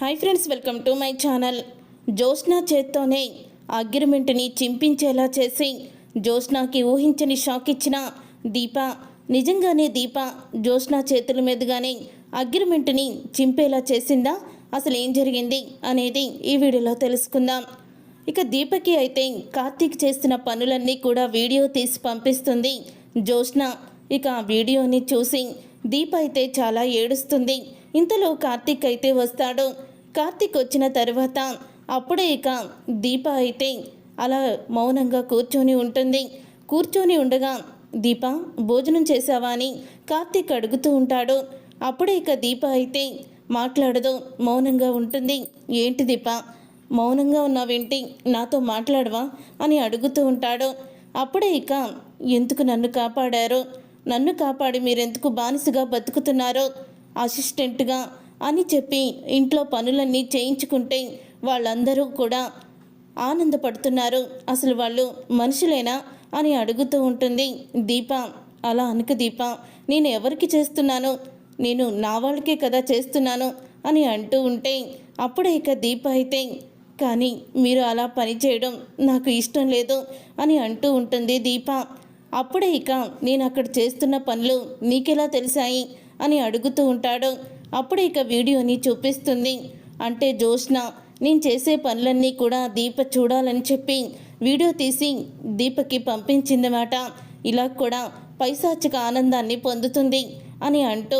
Hi friends welcome to my channel. Jyotsna చేత్తోనే అగ్రిమెంట్ని చింపించేలా చేసి జ్యోత్స్నాకి ఊహించని షాక్ ఇచ్చిన దీప. నిజంగానే దీప జ్యోత్స్న చేతుల మీదుగానే అగ్రిమెంట్ని చింపేలా చేసిందా? అసలు ఏం జరిగింది అనేది ఈ వీడియోలో తెలుసుకుందాం. ఇక దీపకి అయితే కార్తీక్ చేస్తున్న పనులన్నీ కూడా వీడియో తీసి పంపిస్తుంది జ్యోత్స్న. ఇక ఆ వీడియోని చూసి దీప అయితే చాలా ఏడుస్తుంది. ఇంతలో కార్తీక్ అయితే వస్తాడు. కార్తీక్ వచ్చిన తర్వాత అప్పుడే ఇక దీప అయితే అలా మౌనంగా కూర్చొని ఉంటుంది. కూర్చొని ఉండగా దీప భోజనం చేశావా? అని కార్తీక్ అడుగుతూ ఉంటాడు. అప్పుడే ఇక దీప అయితే మాట్లాడదు మౌనంగా ఉంటుంది. ఏంటి దీప మౌనంగా ఉన్నావేంటి? నాతో మాట్లాడవా? అని అడుగుతూ ఉంటాడు. అప్పుడే ఇక ఎందుకు నన్ను కాపాడారు? నన్ను కాపాడి మీరెందుకు బానిసగా బతుకుతున్నారో? అసిస్టెంట్గా అని చెప్పి ఇంట్లో పనులన్నీ చేయించుకుంటే వాళ్ళందరూ కూడా ఆనందపడుతున్నారు. అసలు వాళ్ళు మనుషులేనా అని అడుగుతూ ఉంటుంది. దీప అలా అనుకు దీప నేను ఎవరికి చేస్తున్నాను? నేను నా వాళ్ళకే కదా చేస్తున్నాను అని అంటూ ఉంటే అప్పుడే ఇక దీప అయితే కానీ మీరు అలా పని చేయడం నాకు ఇష్టం లేదు అని అంటూ ఉంటుంది దీప. అప్పుడే ఇక నేను అక్కడ చేస్తున్న పనులు నీకెలా తెలిసాయి? అని అడుగుతూ ఉంటాడు. అప్పుడు ఇక వీడియోని చూపిస్తుంది. అంటే జోష్న నేను చేసే పనులన్నీ కూడా దీప చూడాలని చెప్పి వీడియో తీసి దీపకి పంపించిందన్నమాట. ఇలా కూడా పైశాచిక ఆనందాన్ని పొందుతుంది అని అంటూ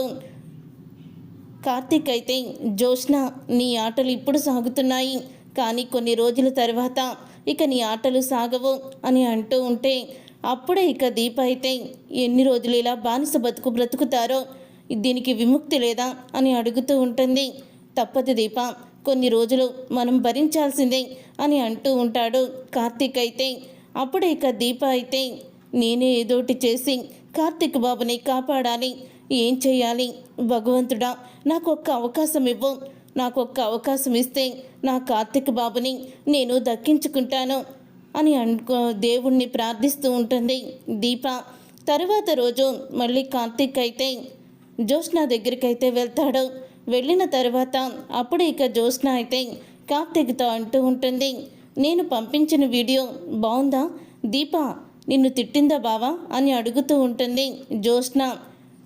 కార్తీక్ అయితే జోష్న నీ ఆటలు ఇప్పుడు సాగుతున్నాయి. కానీ కొన్ని రోజుల తర్వాత ఇక నీ ఆటలు సాగవు అని అంటూ ఉంటే అప్పుడే ఇక దీప అయితే ఎన్ని రోజులు ఇలా బానిస బతుకు బ్రతుకుతారో? దీనికి విముక్తి లేదా అని అడుగుతూ ఉంటుంది. తప్పదు దీప కొన్ని రోజులు మనం భరించాల్సిందే అని అంటూ ఉంటాడు కార్తీక్ అయితే. అప్పుడే ఇక దీప అయితే నేనే ఏదోటి చేసి కార్తీక్ బాబుని కాపాడాలి. ఏం చేయాలి? భగవంతుడా నాకు ఒక్క అవకాశం ఇవ్వు. నాకు ఒక్క అవకాశం ఇస్తే నా కార్తీక్ బాబుని నేను దక్కించుకుంటాను అని అనుకో దేవుణ్ణి ప్రార్థిస్తూ ఉంటుంది దీప. తరువాత రోజు మళ్ళీ కార్తీక్ అయితే జ్యోత్స్న దగ్గరికి అయితే వెళ్తాడు. వెళ్ళిన తర్వాత అప్పుడు ఇక జ్యోత్స్న అయితే కార్తీక్తో అంటూ ఉంటుంది. నేను పంపించిన వీడియో బాగుందా దీప నిన్ను తిట్టిందా బావా? అని అడుగుతూ ఉంటుంది జ్యోత్స్న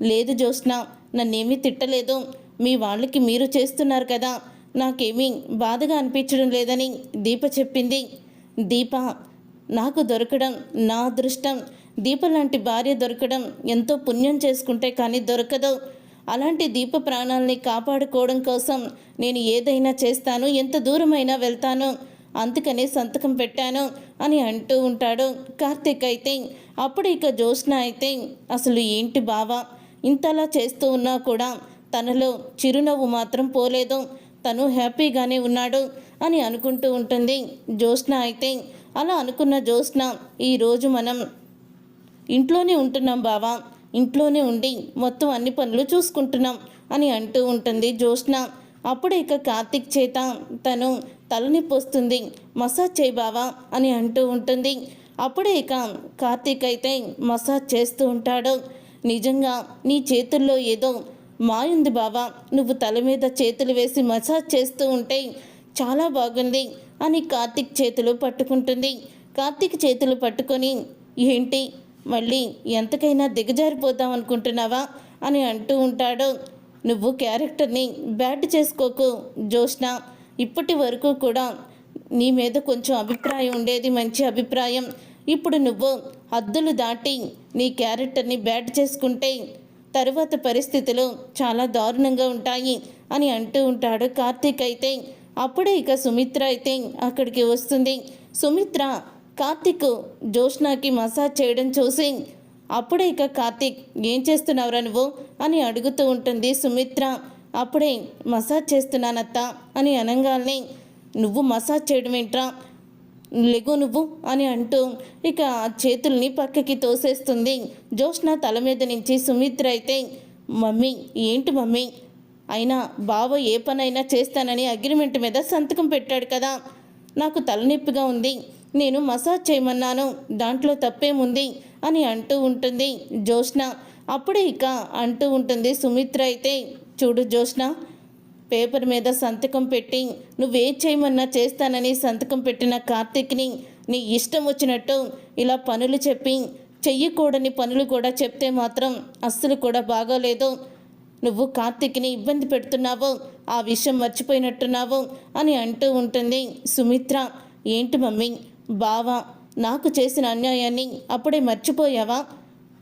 లేదు జ్యోత్స్న నన్నేమీ తిట్టలేదు. మీ వాళ్ళకి మీరు చేస్తున్నారు కదా. నాకేమీ బాధగా అనిపించడం లేదని దీప చెప్పింది. దీప నాకు దొరకడం నా అదృష్టం. దీప లాంటి భార్య దొరకడం ఎంతో పుణ్యం చేసుకుంటే కానీ దొరకదు. అలాంటి దీప ప్రాణాలని కాపాడుకోవడం కోసం నేను ఏదైనా చేస్తాను ఎంత దూరమైనా వెళ్తాను అందుకనే సంతకం పెట్టాను అని అంటూ ఉంటాడు కార్తీక్ అయితే. అప్పుడు ఇక జ్యోత్స్న అయితే అసలు ఏంటి బావా? ఇంతలా చేస్తూ ఉన్నా కూడా తనలో చిరునవ్వు మాత్రం పోలేదు. తను హ్యాపీగానే ఉన్నాడు అని అనుకుంటూ ఉంటుంది జ్యోత్స్న అయితే. అలా అనుకున్న జ్యోత్స్న ఈరోజు మనం ఇంట్లోనే ఉంటున్నాం బావా ఇంట్లోనే ఉండి మొత్తం అన్ని పనులు చూసుకుంటున్నాం అని అంటూ ఉంటుంది జ్యోత్స్న. అప్పుడు ఇక కార్తిక్ చేత తను తలనొప్పి వస్తుంది మసాజ్ చేయి బావా అని అంటూ ఉంటుంది. అప్పుడే ఇక కార్తీక్ అయితే మసాజ్ చేస్తూ ఉంటాడు. నిజంగా నీ చేతుల్లో ఏదో మాయుంది బావా నువ్వు తల మీద చేతులు వేసి మసాజ్ చేస్తూ ఉంటే చాలా బాగుంది అని కార్తీక్ చేతులు పట్టుకుంటుంది. కార్తీక్ చేతులు పట్టుకొని ఏంటి మళ్ళీ ఎంతకైనా దిగజారిపోతాం అనుకుంటున్నావా అని అంటూ ఉంటాడు. నువ్వు క్యారెక్టర్ని బ్యాట్ చేసుకోకు జోష్న ఇప్పటి వరకు కూడా నీ మీద కొంచెం అభిప్రాయం ఉండేది మంచి అభిప్రాయం. ఇప్పుడు నువ్వు హద్దులు దాటి నీ క్యారెక్టర్ని బ్యాట్ చేసుకుంటే తరువాత పరిస్థితులు చాలా దారుణంగా ఉంటాయి అని అంటూ ఉంటాడు కార్తీక్ అయితే. అప్పుడే ఇక సుమిత్ర అయితే అక్కడికి వస్తుంది. సుమిత్ర కార్తిక్ జోష్నాకి మసాజ్ చేయడం చూసి అప్పుడే ఇక కార్తీక్ ఏం చేస్తున్నావురా నువ్వు? అని అడుగుతూ ఉంటుంది సుమిత్ర. అప్పుడే మసాజ్ చేస్తున్నానత్త అని అనగానే నువ్వు మసాజ్ చేయడం ఏంట్రా? లెగు నువ్వు? అని అంటూ ఇక ఆ చేతుల్ని పక్కకి తోసేస్తుంది జోష్న తల మీద నుంచి. సుమిత్ర అయితే మమ్మీ ఏంటి మమ్మీ? అయినా బావ ఏ పనైనా చేస్తానని అగ్రిమెంట్ మీద సంతకం పెట్టాడు కదా. నాకు తలనొప్పిగా ఉంది. నేను మసాజ్ చేయమన్నాను దాంట్లో తప్పేముంది? అని అంటూ ఉంటుంది జోష్న అప్పుడే ఇక అంటూ ఉంటుంది సుమిత్ర అయితే చూడు జోష్న పేపర్ మీద సంతకం పెట్టి నువ్వే చేయమన్నా చేస్తానని సంతకం పెట్టిన కార్తీక్ని నీ ఇష్టం వచ్చినట్టు ఇలా పనులు చెప్పి చెయ్యకూడని పనులు కూడా చెప్తే మాత్రం అస్సలు కూడా బాగోలేదు. నువ్వు కార్తీక్ని ఇబ్బంది పెడుతున్నావు ఆ విషయం మర్చిపోయినట్టున్నావు అని అంటూ ఉంటుంది సుమిత్ర. ఏంటి మమ్మీ? బావా నాకు చేసిన అన్యాయాన్ని అప్పుడే మర్చిపోయావా?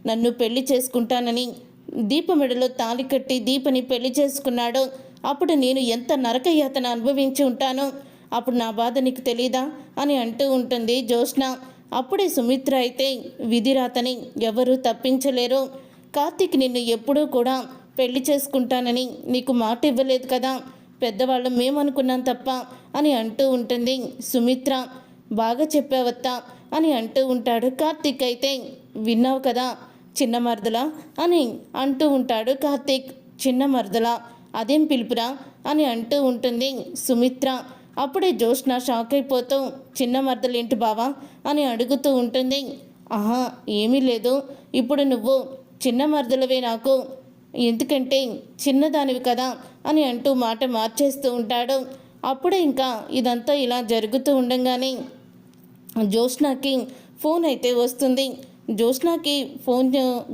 నన్ను పెళ్ళి చేసుకుంటానని. దీపమెడలో తాలి తాళి కట్టి దీపని పెళ్ళి చేసుకున్నాడు. అప్పుడు నేను ఎంత నరకయాతన అనుభవించి ఉంటానో అప్పుడు నా బాధ నీకు తెలీదా? అని అంటూ ఉంటుంది జ్యోత్స్న. అప్పుడే సుమిత్ర అయితే విధిరాతని ఎవరూ తప్పించలేరు. కార్తీక్ నిన్ను ఎప్పుడూ కూడా పెళ్ళి చేసుకుంటానని నీకు మాట ఇవ్వలేదు కదా? పెద్దవాళ్ళు మేమనుకున్నాం తప్ప అని అంటూ ఉంటుంది సుమిత్ర. బాగా చెప్పావత్తా అని అంటూ ఉంటాడు కార్తీక్ అయితే విన్నావు కదా చిన్న మరదల? అని అంటూ ఉంటాడు కార్తీక్ చిన్న మరదల? అదేం పిలుపురా? అని అంటూ ఉంటుంది సుమిత్ర. అప్పుడే జోష్న షాక్ అయిపోతూ చిన్న మరదలేంటి బావా? అని అడుగుతూ ఉంటుంది. ఆహా ఏమీ లేదు. ఇప్పుడు నువ్వు చిన్న మరదలవే నాకు. ఎందుకంటే చిన్నదానివి కదా? అని అంటూ మాట మార్చేస్తూ ఉంటాడు. అప్పుడే ఇంకా ఇదంతా ఇలా జరుగుతూ ఉండంగానే జ్యోత్స్నాకి ఫోన్ అయితే వస్తుంది. జ్యోత్స్నాకి ఫోన్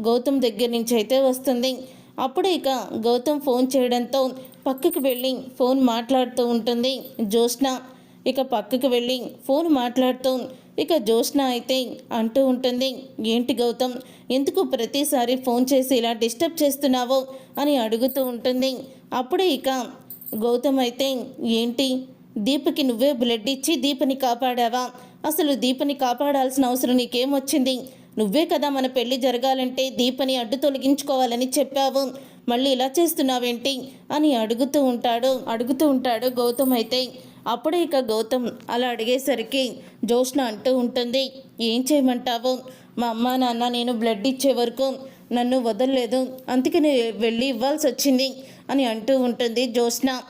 గౌతమ్ దగ్గర నుంచి అయితే వస్తుంది. అప్పుడే ఇక గౌతమ్ ఫోన్ చేయడంతో పక్కకి వెళ్ళి ఫోన్ మాట్లాడుతూ ఉంటుంది జ్యోత్స్న. ఇక పక్కకు వెళ్ళి ఫోన్ మాట్లాడుతూ ఇక జ్యోత్స్న అయితే అంటూ ఉంటుంది ఏంటి గౌతమ్ ఎందుకు ప్రతిసారి ఫోన్ చేసి ఇలా డిస్టర్బ్ చేస్తున్నావో? అని అడుగుతూ ఉంటుంది. అప్పుడే ఇక గౌతమ్ అయితే ఏంటి దీపకి నువ్వే బ్లడ్ ఇచ్చి దీపని కాపాడావా? అసలు దీపని కాపాడాల్సిన అవసరం నీకేమొచ్చింది? నువ్వే కదా మన పెళ్ళి జరగాలంటే దీపని అడ్డు తొలగించుకోవాలని చెప్పావు. మళ్ళీ ఇలా చేస్తున్నావేంటి? అని అడుగుతూ ఉంటాడు. అడుగుతూ ఉంటాడు గౌతమ్ అయితే. అప్పుడే ఇక గౌతమ్ అలా అడిగేసరికి జోష్న అంటూ ఉంటుంది. ఏం చేయమంటావు? మా అమ్మ నాన్న నేను బ్లడ్ ఇచ్చే వరకు నన్ను వదలలేదు. అందుకని వెళ్ళి ఇవ్వాల్సి వచ్చింది అని అంటూ ఉంటుంది జోష్న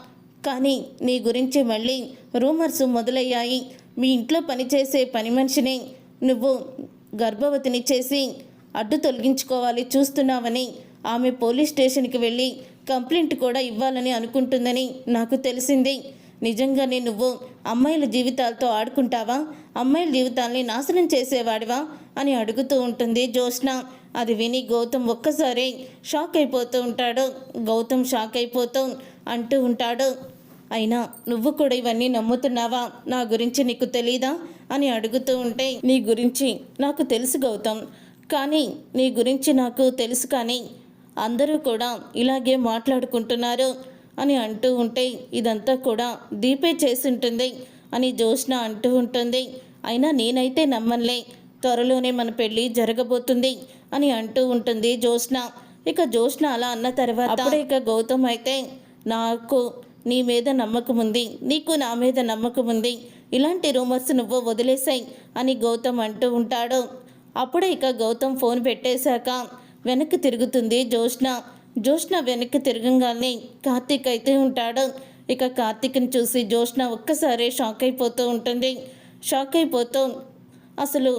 కానీ నీ గురించి మళ్ళీ రూమర్స్ మొదలయ్యాయి. మీ ఇంట్లో పనిచేసే పని మనిషిని నువ్వు గర్భవతిని చేసి అడ్డు తొలగించుకోవాలి చూస్తున్నావని ఆమె పోలీస్ స్టేషన్కి వెళ్ళి కంప్లైంట్ కూడా ఇవ్వాలని అనుకుంటుందని నాకు తెలిసింది. నిజంగానే నువ్వు అమ్మాయిల జీవితాలతో ఆడుకుంటావా? అమ్మాయిల జీవితాల్ని నాశనం చేసేవాడివా? అని అడుగుతూ ఉంటుంది జ్యోత్స్న. అది విని గౌతమ్ ఒక్కసారి షాక్ అయిపోతూ ఉంటాడు. గౌతమ్ షాక్ అయిపోతూ అంటూ ఉంటాడు. అయినా నువ్వు కూడా ఇవన్నీ నమ్ముతున్నావా? నా గురించి నీకు తెలీదా? అని అడుగుతూ ఉంటే నీ గురించి నాకు తెలుసు గౌతమ్. కానీ నీ గురించి నాకు తెలుసు కానీ అందరూ కూడా ఇలాగే మాట్లాడుకుంటున్నారు అని అంటూ ఉంటే ఇదంతా కూడా దీపే చేసుంటుంది అని జోష్న అంటూ ఉంటుంది. అయినా నేనైతే నమ్మన్లే. త్వరలోనే మన పెళ్ళి జరగబోతుంది అని అంటూ ఉంటుంది జోష్న ఇక జోష్న అలా అన్న తర్వాత ఇక గౌతమ్ అయితే నాకు నీ మీద నమ్మకం ఉంది నీకు నా మీద నమ్మకం ఉంది. ఇలాంటి రూమర్స్ నువ్వు వదిలేసాయి అని గౌతమ్ అంటూ ఉంటాడు. అప్పుడే ఇక గౌతమ్ ఫోన్ పెట్టేశాక వెనక్కి తిరుగుతుంది జోష్న జోష్న వెనక్కి తిరగంగానే కార్తీక్ అయితే ఉంటాడు. ఇక కార్తీక్ని చూసి జోష్న ఒక్కసారి షాక్ అయిపోతూ ఉంటుంది. షాక్ అయిపోతూ అసలు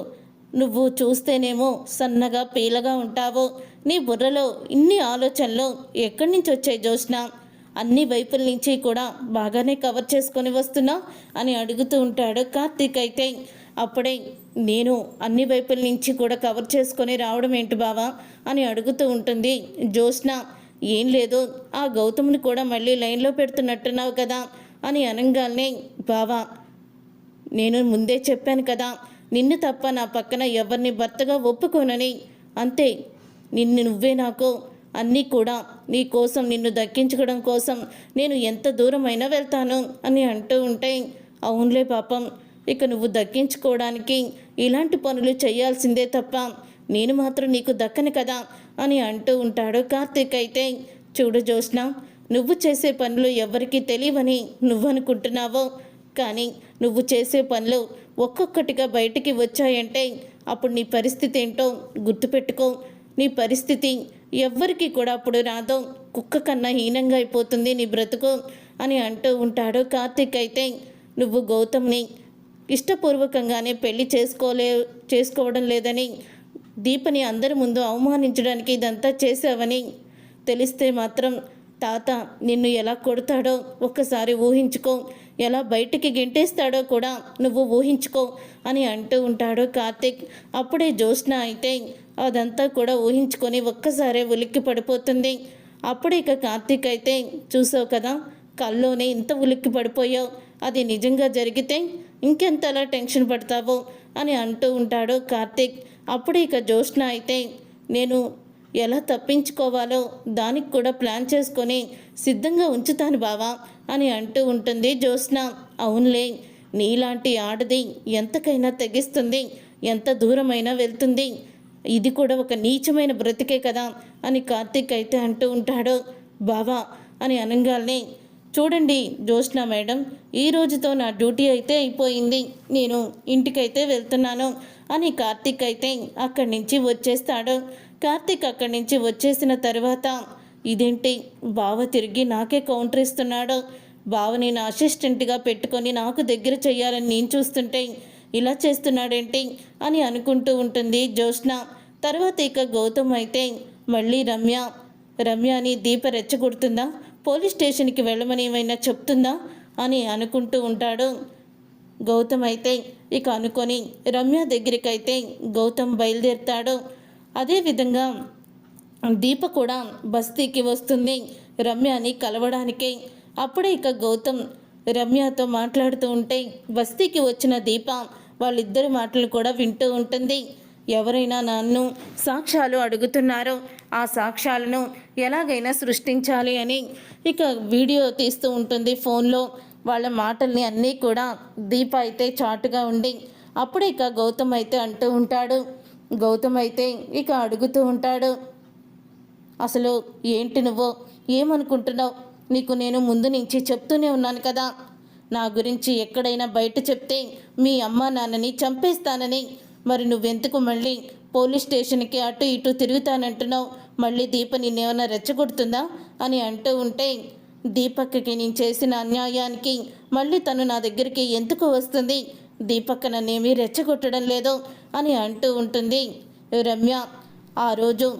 నువ్వు చూస్తేనేమో సన్నగా పీలగా ఉంటావు. నీ బుర్రలో ఇన్ని ఆలోచనలు ఎక్కడి నుంచి వచ్చాయి జోష్న అన్ని వైపుల నుంచి కూడా బాగానే కవర్ చేసుకొని వస్తున్నా అని అడుగుతూ ఉంటాడు. కార్తీక్ అయితే అప్పుడే నేను అన్ని వైపుల నుంచి కూడా కవర్ చేసుకొని రావడం ఏంటి బావా అని అడుగుతూ ఉంటుంది. జ్యోత్స్న ఏం లేదు ఆ గౌతమ్ని కూడా మళ్ళీ లైన్లో పెడుతున్నట్టున్నావు కదా అని అనగానే బావా నేను ముందే చెప్పాను కదా నిన్ను తప్ప నా పక్కన ఎవరిని భర్తగా ఒప్పుకోనని. అంతే నిన్ను నువ్వే నాకు అన్నీ కూడా నీ కోసం నిన్ను దక్కించుకోవడం కోసం నేను ఎంత దూరమైనా వెళ్తాను అని అంటూ ఉంటే అవునులే పాపం ఇక నువ్వు దక్కించుకోవడానికి ఇలాంటి పనులు చేయాల్సిందే తప్ప నేను మాత్రం నీకు దక్కను కదా అని అంటూ ఉంటాడు కార్తీక్ అయితే. చూడు జోష్న నువ్వు చేసే పనులు ఎవరికీ తెలియవని నువ్వనుకుంటున్నావో కానీ నువ్వు చేసే పనులు ఒక్కొక్కటిగా బయటికి వచ్చాయంటే అప్పుడు నీ పరిస్థితి ఏంటో గుర్తుపెట్టుకో. నీ పరిస్థితి ఎవ్వరికి కూడా అప్పుడు రాదో కుక్క కన్నా హీనంగా అయిపోతుంది నీ బ్రతుకు అని అంటూ ఉంటాడు. కార్తీక్ అయితే నువ్వు గౌతమ్ని ఇష్టపూర్వకంగానే పెళ్ళి చేసుకోలే చేసుకోవడం లేదని దీపని అందరి ముందు అవమానించడానికి ఇదంతా చేసావని తెలిస్తే మాత్రం తాత నిన్ను ఎలా కొడతాడో ఒక్కసారి ఊహించుకో. ఎలా బయటికి గెంటేస్తాడో కూడా నువ్వు ఊహించుకో అని అంటూ ఉంటాడు కార్తిక్. అప్పుడే జ్యోత్స్న అయితే అదంతా కూడా ఊహించుకొని ఒక్కసారే ఉలిక్కి పడిపోతుంది. అప్పుడే ఇక కార్తిక్ అయితే చూసావు కదా కల్లోనే ఇంత ఉలిక్కి పడిపోయావు. అది నిజంగా జరిగితే ఇంకెంతలా టెన్షన్ పడతావో? అని అంటూ ఉంటాడు కార్తిక్. అప్పుడే ఇక జ్యోత్స్న అయితే నేను ఎలా తప్పించుకోవాలో దానికి కూడా ప్లాన్ చేసుకొని సిద్ధంగా ఉంచుతాను బావా. అని అంటూ ఉంటుంది జ్యోత్స్న. అవునులే నీలాంటి ఆడది ఎంతకైనా తెగిస్తుంది ఎంత దూరమైనా వెళ్తుంది. ఇది కూడా ఒక నీచమైన బ్రతికే కదా అని కార్తీక్ అయితే అంటూ ఉంటాడు. బావా అని అనగానే చూడండి జ్యోత్స్న మేడం ఈ రోజుతో నా డ్యూటీ అయితే అయిపోయింది నేను ఇంటికైతే వెళ్తున్నాను అని కార్తీక్ అయితే అక్కడి నుంచి వచ్చేస్తాడు. కార్తీక్ అక్కడి నుంచి వచ్చేసిన తర్వాత ఇదేంటి? బావ తిరిగి నాకే కౌంటర్ ఇస్తున్నాడు. బావ నేను అసిస్టెంట్గా పెట్టుకొని నాకు దగ్గర చేయాలని నేను చూస్తుంటే ఇలా చేస్తున్నాడేంటి? అని అనుకుంటూ ఉంటుంది జ్యోత్స్న. తర్వాత ఇక గౌతమ్ అయితే మళ్ళీ రమ్య. రమ్యని దీప రెచ్చగొడుతుందా? పోలీస్ స్టేషన్కి వెళ్ళమని ఏమైనా చెప్తుందా? అని అనుకుంటూ ఉంటాడు గౌతమ్ అయితే. ఇక అనుకొని రమ్య దగ్గరికైతే గౌతమ్ బయలుదేరుతాడు. అదేవిధంగా దీప కూడా బస్తీకి వస్తుంది. రమ్యని కలవడానికే. అప్పుడే ఇక గౌతమ్ రమ్యతో మాట్లాడుతూ ఉంటే బస్తీకి వచ్చిన దీప వాళ్ళిద్దరి మాటలు కూడా వింటూ ఉంటుంది. ఎవరైనా నన్ను సాక్ష్యాలు అడుగుతున్నారో ఆ సాక్ష్యాలను ఎలాగైనా సృష్టించాలి అని ఇక వీడియో తీస్తూ ఉంటుంది ఫోన్లో. వాళ్ళ మాటల్ని అన్నీ కూడా దీప అయితే చాటుగా ఉండి అప్పుడే ఇక గౌతమ్ అయితే అంటూ ఉంటాడు. గౌతమ్ అయితే ఇక అడుగుతూ ఉంటాడు. అసలు ఏంటి నువ్వు? ఏమనుకుంటున్నావు? నీకు నేను ముందు నుంచి చెప్తూనే ఉన్నాను కదా. నా గురించి ఎక్కడైనా బయట చెప్తే మీ అమ్మ నాన్నని చంపేస్తానని. మరి నువ్వెందుకు మళ్ళీ పోలీస్ స్టేషన్కి అటు ఇటు తిరుగుతానంటున్నావు? మళ్ళీ దీప నిన్నేమైనా రెచ్చగొడుతుందా? అని అంటూ ఉంటే దీపక్కి నేను చేసిన అన్యాయానికి మళ్ళీ తను నా దగ్గరికి ఎందుకు వస్తుంది? దీపక్ నన్నేమీ రెచ్చగొట్టడం లేదు అని అంటూ ఉంటుంది రమ్య. ఆ రోజు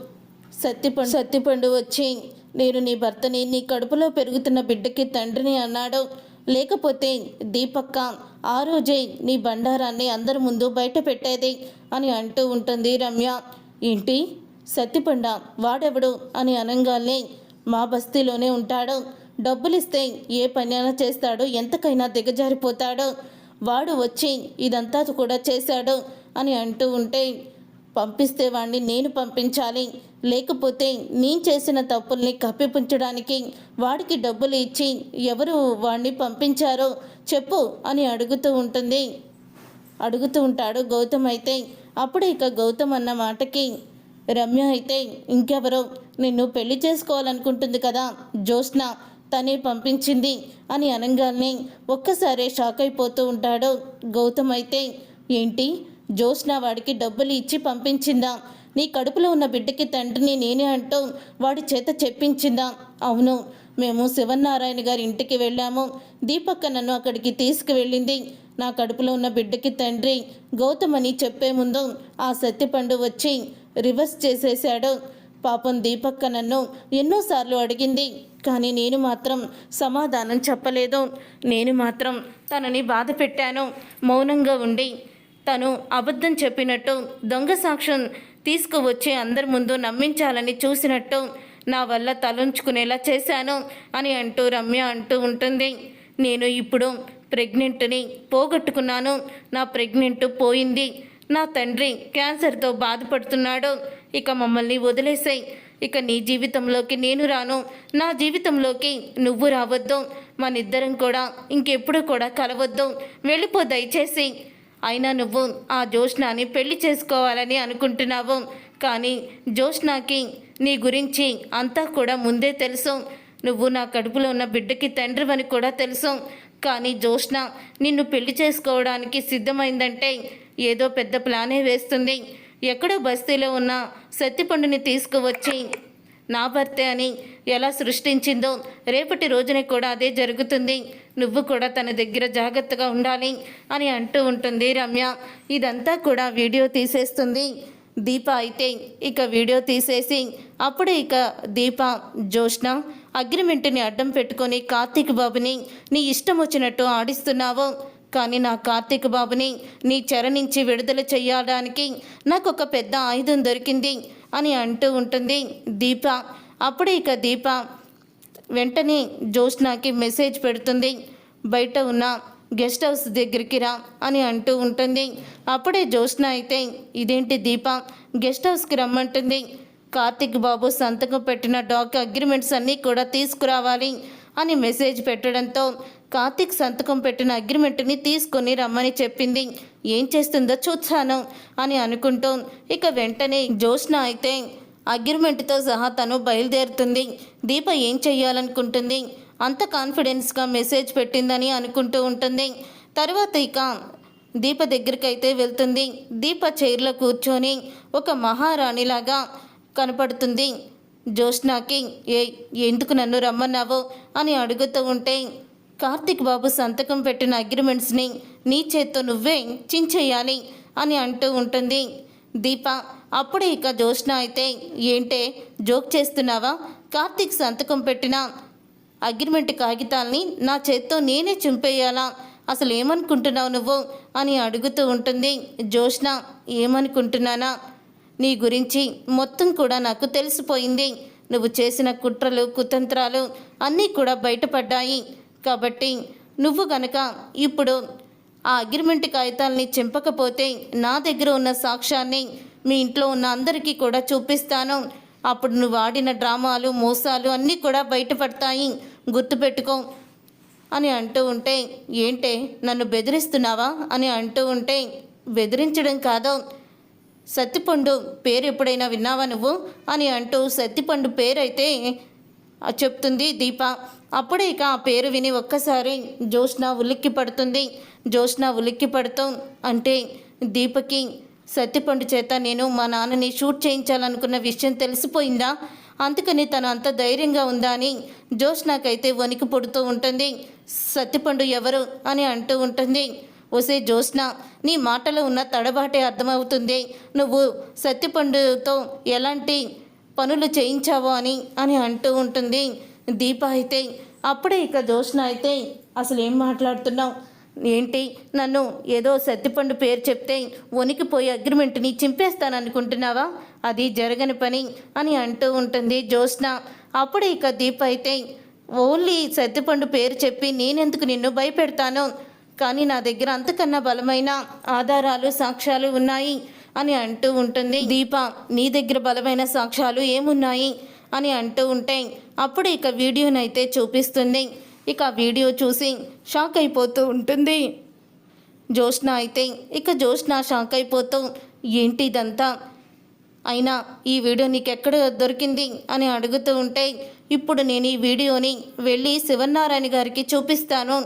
సత్తిపండు సత్తిపండు వచ్చి నేను నీ భర్తని నీ కడుపులో పెరుగుతున్న బిడ్డకి తండ్రిని అన్నాడు. లేకపోతే దీపక్క ఆ రోజే నీ బండారాన్ని అందరి ముందు బయట పెట్టేది అని అంటూ ఉంటుంది రమ్య. ఏంటి? సత్తిపండ వాడెవడు అని అనంగానే మా బస్తీలోనే ఉంటాడు. డబ్బులిస్తే ఏ పనైనా చేస్తాడు ఎంతకైనా దిగజారిపోతాడు. వాడు వచ్చి ఇదంతా కూడా చేశాడు అని అంటూ ఉంటే పంపిస్తే వాణ్ణి నేను పంపించాలి. లేకపోతే నేను చేసిన తప్పుల్ని కప్పిపుంచడానికి వాడికి డబ్బులు ఇచ్చి ఎవరు వాణ్ణి పంపించారో చెప్పు అని అడుగుతూ ఉంటుంది. అడుగుతూ ఉంటాడు గౌతమ్ అయితే. అప్పుడు ఇక గౌతమ్ అన్న మాటకి రమ్య అయితే ఇంకెవరో? నిన్ను పెళ్ళి చేసుకోవాలనుకుంటుంది కదా జ్యోత్స్న తనే పంపించింది అని అనగానే ఒక్కసారే షాక్ అయిపోతూ ఉంటాడు గౌతమ్ అయితే. ఏంటి? జ్యోత్స్న వాడికి డబ్బులు ఇచ్చి పంపించిందా? నీ కడుపులో ఉన్న బిడ్డకి తండ్రిని నేనే అంటూ. వాడి చేత చెప్పించిందా? అవును. మేము శివనారాయణ గారి ఇంటికి వెళ్ళాము. దీపక్క నన్ను అక్కడికి తీసుకువెళ్ళింది. నా కడుపులో ఉన్న బిడ్డకి తండ్రి గౌతమ్ అని చెప్పే ముందు ఆ సత్యపండు వచ్చి రివర్స్ చేసేశాడు. పాపం దీపక్క నన్ను ఎన్నోసార్లు అడిగింది. కానీ నేను మాత్రం సమాధానం చెప్పలేదు. నేను మాత్రం తనని బాధ పెట్టాను మౌనంగా ఉండి తను అబద్ధం చెప్పినట్టు దొంగ సాక్ష్యం తీసుకువచ్చి అందరి ముందు నమ్మించాలని చూసినట్టు నా వల్ల తలంచుకునేలా చేశాను అని అంటూ రమ్య అంటూ ఉంటుంది. నేను ఇప్పుడు ప్రెగ్నెంట్ని పోగొట్టుకున్నాను. నా ప్రెగ్నెంట్ పోయింది. నా తండ్రి క్యాన్సర్తో బాధపడుతున్నాడు. ఇక మమ్మల్ని వదిలేసాయి. ఇక నీ జీవితంలోకి నేను రాను. నా జీవితంలోకి నువ్వు రావద్దు. మనిద్దరం కూడా ఇంకెప్పుడు కూడా కలవద్దు. వెళ్ళిపో దయచేసి. అయినా నువ్వు ఆ జోష్నాని పెళ్ళి చేసుకోవాలని అనుకుంటున్నావు. కానీ జోష్నాకి నీ గురించి అంతా కూడా ముందే తెలుసు. నువ్వు నా కడుపులో ఉన్న బిడ్డకి తండ్రివని కూడా తెలుసు. కానీ జోష్న నిన్ను పెళ్ళి చేసుకోవడానికి సిద్ధమైందంటే ఏదో పెద్ద ప్లానే వేస్తుంది. ఎక్కడో బస్తీలో ఉన్న సత్తిపండుని తీసుకువచ్చి నా భర్తే అని ఎలా సృష్టించిందో రేపటి రోజున కూడా అదే జరుగుతుంది. నువ్వు కూడా తన దగ్గర జాగ్రత్తగా ఉండాలి అని అంటూ ఉంటుంది రమ్య. ఇదంతా కూడా వీడియో తీసేస్తుంది. దీప అయితే ఇక వీడియో తీసేసి అప్పుడు ఇక దీప జోష్న అగ్రిమెంట్ని అడ్డం పెట్టుకొని కార్తీక్ బాబుని నీ ఇష్టం వచ్చినట్టు ఆడిస్తున్నావు. కానీ నా కార్తీక్ బాబుని నీ చెర నుంచి విడుదల చేయడానికి నాకు ఒక పెద్ద ఆయుధం దొరికింది అని అంటూ ఉంటుంది దీప. అప్పుడే ఇక దీప వెంటనే జోష్నాకి మెసేజ్ పెడుతుంది. బయట ఉన్న గెస్ట్ హౌస్ దగ్గరికి రా అని అంటూ ఉంటుంది. అప్పుడే జ్యోత్స్న అయితే ఇదేంటి దీప? గెస్ట్ హౌస్కి రమ్మంటుంది. కార్తిక్ బాబు సంతకం పెట్టిన డాక్ అగ్రిమెంట్స్ అన్నీ కూడా తీసుకురావాలి అని మెసేజ్ పెట్టడంతో కార్తిక్ సంతకం పెట్టిన అగ్రిమెంట్ని తీసుకొని రమ్మని చెప్పింది. ఏం చేస్తుందో చూస్తాను అని అనుకుంటూ ఇక వెంటనే జ్యోత్స్న అయితే అగ్రిమెంట్తో సహా తను బయలుదేరుతుంది. దీప ఏం చెయ్యాలనుకుంటుంది? అంత కాన్ఫిడెన్స్గా మెసేజ్ పెట్టిందని అనుకుంటూ ఉంటుంది. తర్వాత ఇక దీప దగ్గరికైతే వెళ్తుంది. దీప చైర్లో కూర్చొని ఒక మహారాణిలాగా కనపడుతుంది. జోష్నాకి ఏ ఎందుకు నన్ను రమ్మన్నావు? అని అడుగుతూ ఉంటే కార్తిక్ బాబు సంతకం పెట్టిన అగ్రిమెంట్స్ని నీ చేత్తో నువ్వే చించేయాలి అని అంటూ ఉంటుంది. దీప అప్పుడే ఇక జోష్న అయితే ఏంటే జోక్ చేస్తున్నావా? కార్తీక్ సంతకం పెట్టిన అగ్రిమెంట్ కాగితాల్ని నా చేత్తో నేనే చింపేయాలా? అసలు ఏమనుకుంటున్నావు నువ్వు? అని అడుగుతూ ఉంటుంది జోష్న ఏమనుకుంటున్నానా? నీ గురించి మొత్తం కూడా నాకు తెలిసిపోయింది. నువ్వు చేసిన కుట్రలు కుతంత్రాలు అన్నీ కూడా బయటపడ్డాయి. కాబట్టి నువ్వు గనక ఇప్పుడు ఆ అగ్రిమెంట్ కాగితాల్ని చింపకపోతే నా దగ్గర ఉన్న సాక్ష్యాన్ని మీ ఇంట్లో ఉన్న అందరికీ కూడా చూపిస్తాను. అప్పుడు నువ్వు ఆడిన డ్రామాలు మోసాలు అన్నీ కూడా బయటపడతాయి. గుర్తుపెట్టుకో అని అంటూ ఉంటే ఏంటే నన్ను బెదిరిస్తున్నావా? అని అంటూ ఉంటే బెదిరించడం కాదు. సత్తిపండు పేరు ఎప్పుడైనా విన్నావా నువ్వు? అని అంటూ సత్తిపండు పేరైతే చెప్తుంది దీప. అప్పుడే ఇక ఆ పేరు విని ఒక్కసారి జోష్న ఉలిక్కి పడుతుంది. జోష్న ఉలిక్కి పడుతూ అంటే దీపకి సత్తిపండు చేత నేను మా నాన్నని షూట్ చేయించాలనుకున్న విషయం తెలిసిపోయిందా? అందుకని తను అంత ధైర్యంగా ఉందా అని జోష్నాకైతే వణికి పుడుతూ ఉంటుంది. సత్తిపండు ఎవరు అని అంటూ ఉంటుంది. ఒసే జోష్న నీ మాటలో ఉన్న తడబాటే అర్థమవుతుంది. నువ్వు సత్తిపండుతో ఎలాంటి పనులు చేయించావో అని అని అంటూ ఉంటుంది. దీప అయితే అప్పుడే ఇక జోష్న అయితే అసలు ఏం మాట్లాడుతున్నావు? ఏంటి? నన్ను ఏదో సత్తిపండు పేరు చెప్తే వణికిపోయి అగ్రిమెంట్ని చింపేస్తాననుకుంటున్నావా? అది జరగని పని అని అంటూ ఉంటుంది జోష్న. అప్పుడే ఇక దీప అయితే ఓన్లీ సత్తిపండు పేరు చెప్పి నేనెందుకు నిన్ను భయపెడతాను? కానీ నా దగ్గర అంతకన్నా బలమైన ఆధారాలు సాక్ష్యాలు ఉన్నాయి అని అంటూ ఉంటుంది దీప. నీ దగ్గర బలమైన సాక్ష్యాలు ఏమున్నాయి? అని అంటూ ఉంటాయి అప్పుడు ఇక వీడియోనైతే చూపిస్తుంది. ఇక వీడియో చూసి షాక్ అయిపోతూ ఉంటుంది. జోష్న అయితే ఇక జోష్న షాక్ అయిపోతూ ఏంటి ఇదంతా అయినా ఈ వీడియో నీకెక్కడ దొరికింది? అని అడుగుతూ ఉంటే ఇప్పుడు నేను ఈ వీడియోని వెళ్ళి శివనారాయణ గారికి చూపిస్తాను.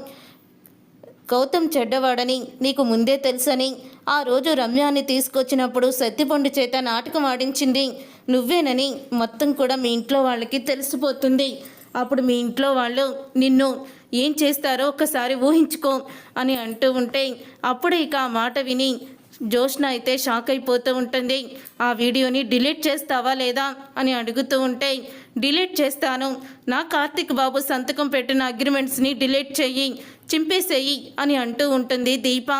గౌతమ్ చెడ్డవాడని నీకు ముందే తెలుసని. ఆ రోజు రమ్యాన్ని తీసుకొచ్చినప్పుడు సత్తిపండు చేత నాటకం ఆడించింది. నువ్వేనని మొత్తం కూడా మీ ఇంట్లో వాళ్ళకి తెలిసిపోతుంది. అప్పుడు మీ ఇంట్లో వాళ్ళు నిన్ను ఏం చేస్తారో ఒక్కసారి ఊహించుకో అని అంటూ ఉంటే అప్పుడు ఇక ఆ మాట విని జోష్న అయితే షాక్ అయిపోతూ ఉంటుంది. ఆ వీడియోని డిలీట్ చేస్తావా లేదా అని అడుగుతూ ఉంటే డిలీట్ చేస్తాను. నా కార్తిక్ బాబు సంతకం పెట్టిన అగ్రిమెంట్స్ని డిలీట్ చెయ్యి. చింపేసేయి అని అంటూ ఉంటుంది దీప.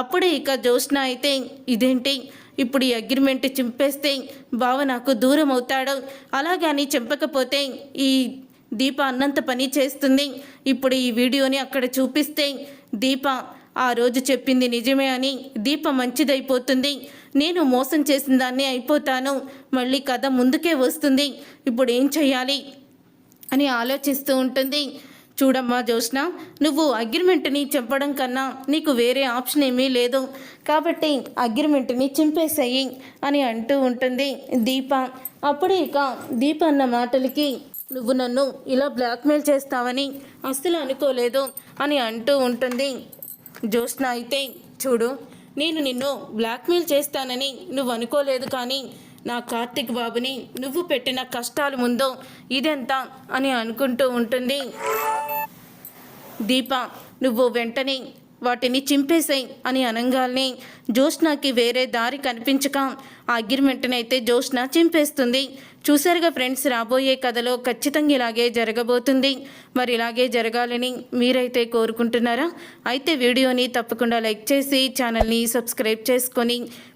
అప్పుడే ఇక జోష్న అయితే ఇదేంటి? ఇప్పుడు ఈ అగ్రిమెంట్ చింపేస్తే బావ నాకు దూరం అవుతాడు. అలాగని చింపకపోతే ఈ దీప అన్నంత పని చేస్తుంది. ఇప్పుడు ఈ వీడియోని అక్కడ చూపిస్తే దీప ఆ రోజు చెప్పింది నిజమే అని దీప మంచిదైపోతుంది. నేను మోసం చేసిన దాన్ని అయిపోతాను. మళ్ళీ కథ ముందుకే వస్తుంది. ఇప్పుడు ఏం చేయాలి అని ఆలోచిస్తూ ఉంటుంది. చూడమ్మా జ్యోత్స్న నువ్వు అగ్రిమెంట్ని చంపడం కన్నా నీకు వేరే ఆప్షన్ ఏమీ లేదు. కాబట్టి అగ్రిమెంట్ని చింపేసేయి అని అంటూ ఉంటుంది దీప. అప్పుడే ఇక దీప అన్న మాటలకి నువ్వు నన్ను ఇలా బ్లాక్మెయిల్ చేస్తావని అస్సలు అనుకోలేదు అని అంటూ ఉంటుంది జ్యోత్స్న. అయితే చూడు నేను నిన్ను బ్లాక్మెయిల్ చేస్తానని నువ్వు అనుకోలేదు కానీ నా కార్తిక్ బాబుని నువ్వు పెట్టిన కష్టాలు ముందో ఇదెంత అని అనుకుంటూ ఉంటుంది. దీప నువ్వు వెంటనే వాటిని చింపేసాయి అని అనగానే జోష్నాకి వేరే దారి కనిపించక ఆ అగ్రిమెంట్ని అయితే జోష్న చింపేస్తుంది. చూసారుగా ఫ్రెండ్స్ రాబోయే కథలో ఖచ్చితంగా ఇలాగే జరగబోతుంది. మరి ఇలాగే జరగాలని మీరైతే కోరుకుంటున్నారా? అయితే వీడియోని తప్పకుండా లైక్ చేసి ఛానల్ని సబ్స్క్రైబ్ చేసుకొని